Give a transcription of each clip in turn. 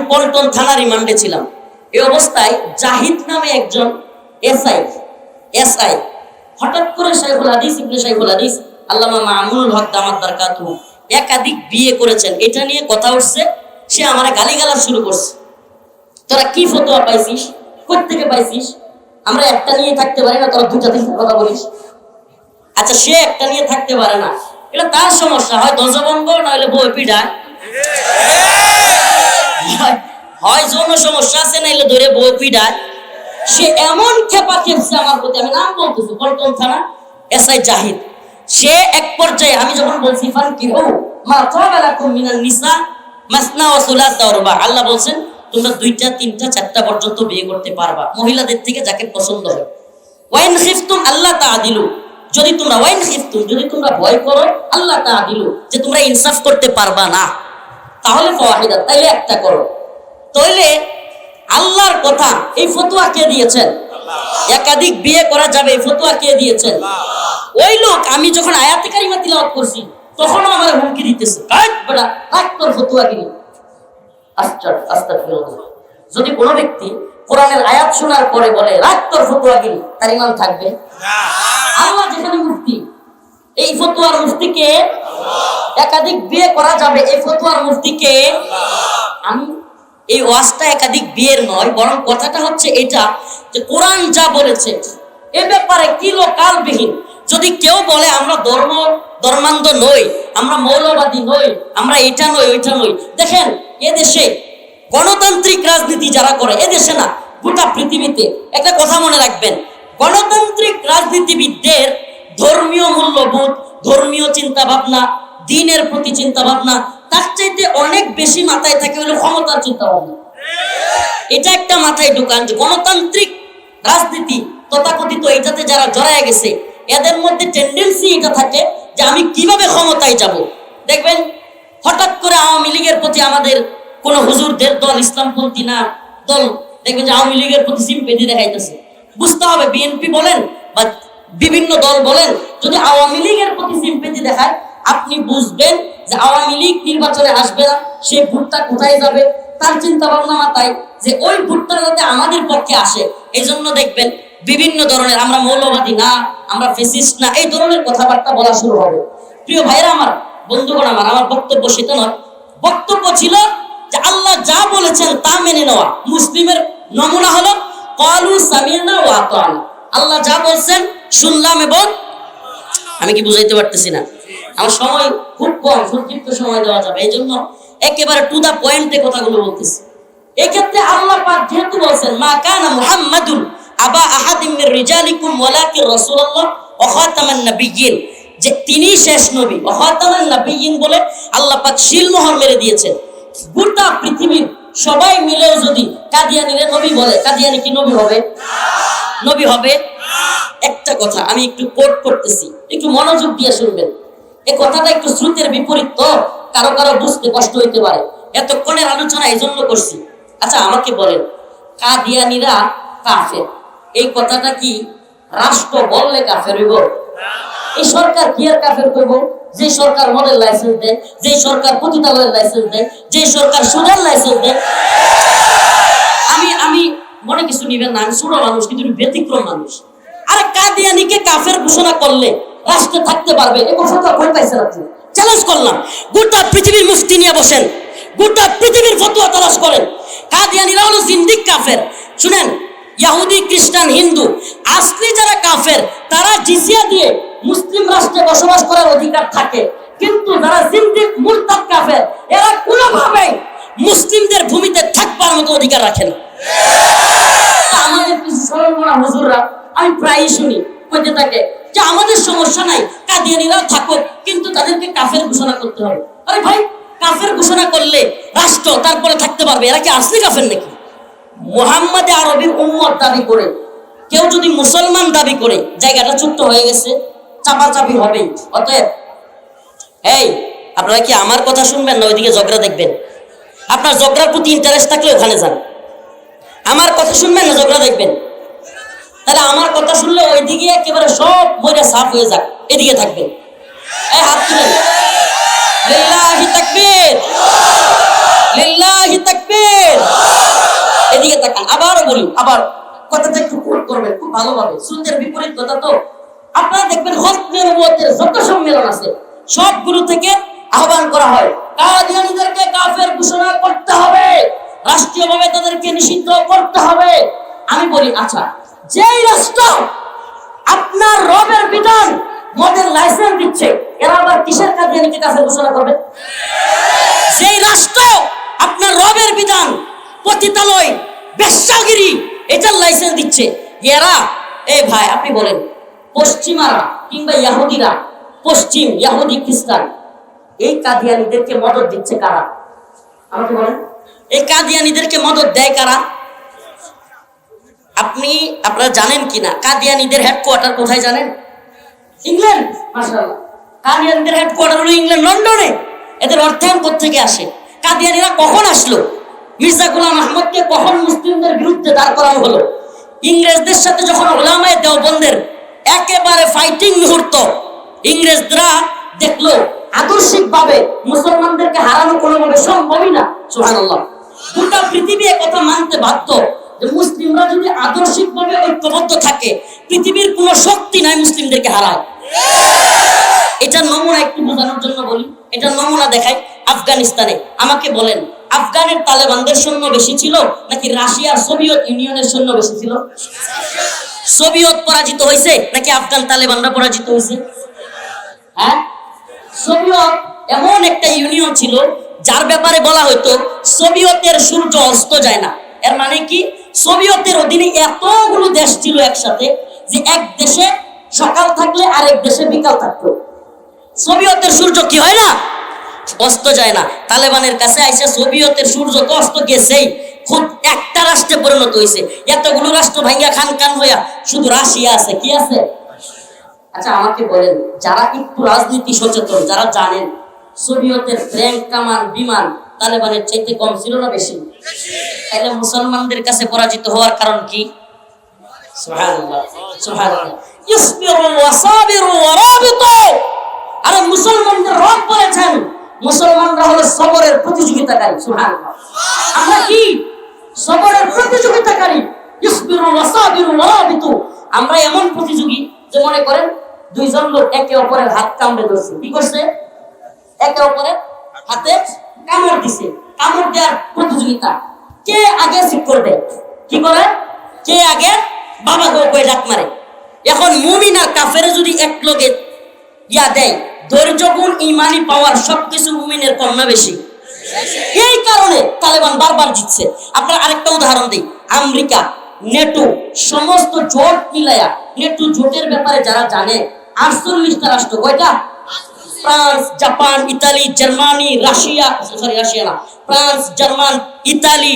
আমি পল্টন থানা রিমান্ডে ছিলাম। এই অবস্থায় জাহিদ নামে একজন এসআই এসআই, হঠাৎ করে শাইখুল হাদিস, ইবনে শাইখুল হাদিস, আল্লামা মামুনুল হক দামাত বারকাতুহু একাধিক বিয়ে করেছেন। এটা নিয়ে কথা উঠছে, সে আমার গালিগালাজ শুরু করছে। তোরা কি ফতোয়া পাইছিস? থেকে পাইছিস? আমরা একটা নিয়ে থাকতে পারি না, তোরা দুটা তিনটা কথা বলিস। আচ্ছা সে একটা নিয়ে থাকতে পারে না। এটা তার সমস্যা, হয় ধ্বজভঙ্গ না হলে বই পিঠা হয়। যৌন সমস্যা আছে, নাইলে ধরে বই পিঠায় সে এমন খেপা খেপছে আমার প্রতি, আমি নাম বলতেছি থানা এসআই জাহিদ। সে এক পর্যায়ে, আমি যখন বলছি ফান কি হো নিসা, মাসনা আল্লাহ বলছেন, তোমরা দুইটা, তিনটা, চারটা পর্যন্ত বিয়ে করতে পারবা, মহিলাদের থেকে যাকে পছন্দ হয়। ওয়াইন খিফতুম, আল্লাহ তাআদিলু যদি তোমরা, ওয়াইন খিফতুম, যদি তোমরা ভয় করো, আল্লাহ তা তাআদিলু যে তোমরা ইনসাফ করতে পারবা না। তাহলে ফাওয়াহিদা তাইলে একটা করো। তাইলে আল্লাহর কথা এই ফতোয়া কে দিয়েছেন? একাধিক বিয়ে করা যাবে এই ফতোয়া কে দিয়েছেন? ওই লোক আমি যখন আয়াতে কারিমা তিলাওয়াত করছি তখনও আমার হুমকি দিতেছে। কাট বেটা কাট তোর ফতোয়া কিনি যদি কোনো ব্যক্তি কোরআনের আয়াত শোনার পরে বলে রাখ তোর ফতোয়া কিনি তার ইমান থাকবে? আল্লাহ যেখানে মুফতি এই ফতোয়ার মুফতিকে একাধিক বিয়ে করা যাবে, এই ফতোয়ার মুফতিকে আমি এই ওয়াজটা একাধিক বিয়ের নয়, বরং কথাটা হচ্ছে এটা যে কোরআন যা বলেছে, এ ব্যাপারে কিলো কালবিহীন। যদি কেউ বলে, আমরা ধর্ম, ধর্মান্ধ নই, আমরা মৌলবাদী নই, আমরা এটা নই, ওইটা নই। দেখেন এ দেশে গণতান্ত্রিক রাজনীতি যারা করে এ দেশে না, গোটা পৃথিবীতে, একটা কথা মনে রাখবেন, গণতান্ত্রিক রাজনীতিবিদদের ধর্মীয় মূল্যবোধ, ধর্মীয় চিন্তা ভাবনা দিনের প্রতি চিন্তা ভাবনা তার চাইতে অনেক বেশি মাথায় থাকে হলো ক্ষমতার চিন্তা ভাবনা এটা একটা মাথায় ঢুকান যে গণতান্ত্রিক রাজনীতি তথাকথিত এটাতে যারা জড়ায় গেছে, এদের মধ্যে টেন্ডেন্সি এটা থাকে যে আমি কীভাবে ক্ষমতায় যাব। দেখবেন, হঠাৎ করে আওয়ামী লীগের প্রতি আমাদের কোন হুজুরদের দল ইসলামপন্থী না, দল, দেখবেন যে আওয়ামী লীগের প্রতি সিম্পেথি দেখাইতেছে। বুঝতে হবে, বিএনপি বলেন বা বিভিন্ন দল বলেন, যদি আওয়ামী লীগের প্রতি সিম্পেথি দেখায়, আপনি বুঝবেন যে আওয়ামী লীগ নির্বাচনে আসবে না, সে ভোটটা কোথায় যাবে? তার চিন্তা ভাবনা মাথায় যে ওই ভোটটা যাতে আমাদের পক্ষে আসে এই জন্য দেখবেন বিভিন্ন ধরনের, আমরা মৌলবাদী না, আমরা ফেসিস্ট না, এই ধরনের কথাবার্তা বলা শুরু হবে। প্রিয় ভাইরা আমার, বন্ধুগণ আমার আমার বক্তব্য সেটা নয়। বক্তব্য ছিল যে আল্লাহ যা বলেছেন তা মেনে নেওয়া। মুসলিমের নমুনা হলো, কলু সামিনা ওয়া আতানা আল্লাহ যা বলছেন শুনলাম এবং আমি কি বুঝাইতে পারতেছি না। আমার সময় খুব কম সংক্ষিপ্ত সময় দেওয়া যাবে। এই জন্য একেবারে টু দা পয়েন্টে কথাগুলো বলতেছি। এক্ষেত্রে আল্লাহ পাক যেহেতু বলছেন, মা কানা মুহাম্মাদুন আবা আহাদিম মির রিজালিকুম ওয়ালাকিন রাসূলুল্লাহ ওয়া খাতামান নাবিয়্যিন। যে তিনি শেষ নবী ওয়া খাতামান নাবিয়্যিন বলে আল্লাহ পাক শিলমোহর মেরে দিয়েছেন। গোটা পৃথিবীর সবাই মিলেও যদি কাদিয়ানিরে নবী বলে, কাদিয়ানি কি নবী হবে? নবী হবে। একটা কথা আমি একটু কোট করতেছি, একটু মনোযোগ দিয়ে শুনবেন। এই কথাটা একটু শ্রুতের বিপরীত তো কারও কারও বুঝতে কষ্ট হইতে পারে। এতক্ষণের আলোচনা এই জন্য করছি। আচ্ছা আমাকে বলেন, কাদিয়ানিরা কাফের। এই কথাটা কি রাষ্ট্র বললে কাফের হইব? এই সরকার কি আর কাফের করব? যে সরকার মদের লাইসেন্স দেয়, যে সরকার পতিতালয়ের লাইসেন্স দেয়, যে সরকার সুদের লাইসেন্স দেয়। আমি আমি মনে কিছু নিবেন না, আমি ছোট মানুষ, কিন্তু ব্যতিক্রম মানুষ। আরে কাদিয়ানিকে কাফের ঘোষণা করলে রাষ্ট্রে থাকতে পারবে, এ ঘোষণা কই পাইছেন আপনি। চ্যালেঞ্জ করলাম। গোটা পৃথিবীর মুফতি নিয়ে বসেন। গোটা পৃথিবীর ফতোয়া তালাশ করেন। কাদিয়ানিরা হলো জিন্দিক কাফের। শুনেন ইহুদি খ্রিস্টান, হিন্দু, আসলি যারা কাফের, তারা জিজিয়া দিয়ে মুসলিম রাষ্ট্রে বসবাস করার অধিকার থাকে। কিন্তু যারা জিন্দিক, মুরতাদ কাফের, এরা কোনোভাবেই মুসলিমদের ভূমিতে থাকবার মতো অধিকার রাখে না। আমাদের কিছু সরলমনা হুজুররা, আমি প্রায়ই শুনি কইতে থাকে যে আমাদের সমস্যা নাই কাদিয়ানিরাও থাকুক, কিন্তু তাদেরকে কাফের ঘোষণা করতে হবে। আরে ভাই, কাফের ঘোষণা করলে রাষ্ট্র তারপরে থাকতে পারবে। এরা কি আসলে কাফের নাকি? মোহাম্মদে আরবির উম্মত দাবি করে। কেউ যদি মুসলমান দাবি করে, জায়গাটা ছোট্ট হয়ে গেছে, চাপাচাপি হবেই। অতএব, এই, আপনারা কি আমার কথা শুনবেন না ওইদিকে ঝগড়া দেখবেন? আপনার ঝগড়ার প্রতি ইন্টারেস্ট থাকলে ওখানে যান। আমার কথা শুনবেন না, ঝগড়া দেখবেন? তাহলে আমার কথা শুনলে ওইদিকে একেবারে সব মইরা সাফ হয়ে যাক, এদিকে থাকবেন। এই হাত তুলেন। লিল্লাহি লিল্লাহি তাকান, আবারও বলি আবার করবেন? খুব ভালোভাবে। সুন্দের বিপরীত কথা তো আপনারা দেখবেন সম্মেলন আছে, সবগুলো থেকে আহ্বান করা হয়। কাফের ঘোষণা করতে হবে। রাষ্ট্রীয়ভাবে তাদেরকে নিষিদ্ধ করতে হবে। আমি বলি আচ্ছা যেই রাষ্ট্র আপনার রবের বিধান, মদের লাইসেন্স দিচ্ছে, এরা আবার কিসের কাদিয়ানিকে কাফের ঘোষণা করবে? সেই রাষ্ট্র আপনার রবের বিধান, পতিতালয়, বেশ্যাগিরি, এটার লাইসেন্স দিচ্ছে, এরা, এ ভাই, আপনি বলেন, পশ্চিমারা কিংবা ইয়াহুদিরা, পশ্চিম ইয়াহুদি খ্রিস্টান, এই কাদিয়ানিদেরকে মদত দিচ্ছে কারা? আমাকে বলেন। এই কাদিয়ানিদেরকে মদত দেয় কারা? আপনি, আপনারা জানেন কিনা কাদিয়ানিদের হেডকোয়ার্টার কোথায় জানেন? ইংল্যান্ড কাদিয়ানিদের হেডকোয়ার্টার হলো ইংল্যান্ড, লন্ডনে। এদের অর্থায়ন থেকে আসে? কাদিয়ানিরা কখন আসলো? মির্জা গোলাম আহমদকে কখন মুসলিমদের বিরুদ্ধে দাঁড় করানো হলো? ইংরেজদের সাথে যখন ওলামায় দেওবন্দের একেবারে ফাইটিং মুহূর্ত, ইংরেজরা দেখল, আদর্শিকভাবে মুসলমানদেরকে হারানো কোনোভাবে সম্ভবই না। সুবহানাল্লাহ। গোটা পৃথিবী কথা মানতে বাধ্য যে মুসলিমরা যদি আদর্শিকভাবে ঐক্যবদ্ধ থাকে, পৃথিবীর কোনো শক্তি নাই মুসলিমদেরকে হারায়। এটা নমুনা একটু বোঝানোর জন্য বলি, এটা নমুনা দেখাই আফগানিস্তানে। আমাকে বলেন, আফগানের তালেবানদের সৈন্য বেশি ছিল নাকি রাশিয়ার সোভিয়েত ইউনিয়নের সৈন্য বেশি ছিল? সোভিয়েত পরাজিত হয়েছে নাকি আফগান তালেবানরা পরাজিত হয়েছে? হ্যাঁ? সোভিয়েত এমন একটা ইউনিয়ন ছিল যার ব্যাপারে বলা হইতো, সোভিয়তের সূর্য অস্ত যায় না। এর মানে কি? সোভিয়েতের অধীনে এতগুলো দেশ ছিল একসাথে যে এক দেশে সকাল থাকলে আরেক দেশে বিকাল থাকতো। সোভিয়েতের সূর্য কি হয় না? অস্ত যায় না। তালেবানের কাছে আইসে সোভিয়তের সূর্য তো অস্ত গেছেই। খুব একটা রাষ্ট্রে পরিণত হয়েছে এতগুলো রাষ্ট্র ভাঙ্গা খান খান হইয়া শুধু রাশিয়া আছে, কি আছে? আচ্ছা আমাকে বলেন, যারা একটু রাজনীতি সচেতন, যারা জানেন সোভিয়েতের ট্যাঙ্ক কামান বিমান তালেবানের চাইতে কম ছিল না বেশি? তাহলে মুসলমানদের কাছে পরাজিত হওয়ার কারণ কি? আরে মুসলমানদের রব মুসলমানরা সবরের আমরা কি? সবরের আমরা এমন প্রতিযোগী যে মনে করেন দুইজন লোক একে অপরের হাত কামড়ে ধরছে। কি করছে? একে অপরের হাতে কামড় দিছে। কামড় দেওয়ার প্রতিযোগিতা। কে আগে ঠিক করবে? কি করে কে আগে বাবা গো কয়ে ডাক মারে? এখন মুমিন আর কাফের যদি এক লগে ইয়া দেয়, ধৈর্য, গুণ, ইমানি পাওয়ার সবকিছু মুমিনের কম না বেশি। এই কারণে তালেবান বারবার জিতছে। আপনার আরেকটা উদাহরণ দিই। আমেরিকা, নেটো, সমস্ত জোট মিলায়া, নেটো জোটের ব্যাপারে যারা জানে, আটচল্লিশটা রাষ্ট্র, কয়টা? France, Japan, Italy, Germany, Russia, sorry, Russia না, ফ্রান্স, জার্মান, ইতালি,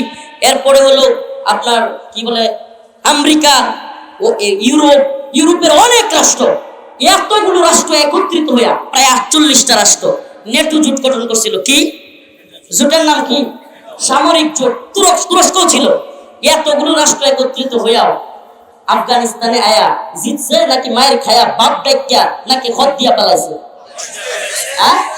এরপরে হলো আপনার কি বলে, আমেরিকা ও ইউরোপ, ইউরোপের অনেক রাষ্ট্র, এতগুলো রাষ্ট্র একত্রিত হইয়া প্রায় আটচল্লিশটা রাষ্ট্র নেটো জোট গঠন করছিল কি? জোটের নাম কি? সামরিক জোট, তুরস্ক তুরস্ক ছিল। এতগুলো রাষ্ট্র একত্রিত হইয়াও আফগানিস্তানে আয়া জিতছে নাকি মায়ের খায়া বাপ ডাক্কা নাকি খত দিয়া পালাইছে? হ্যাঁ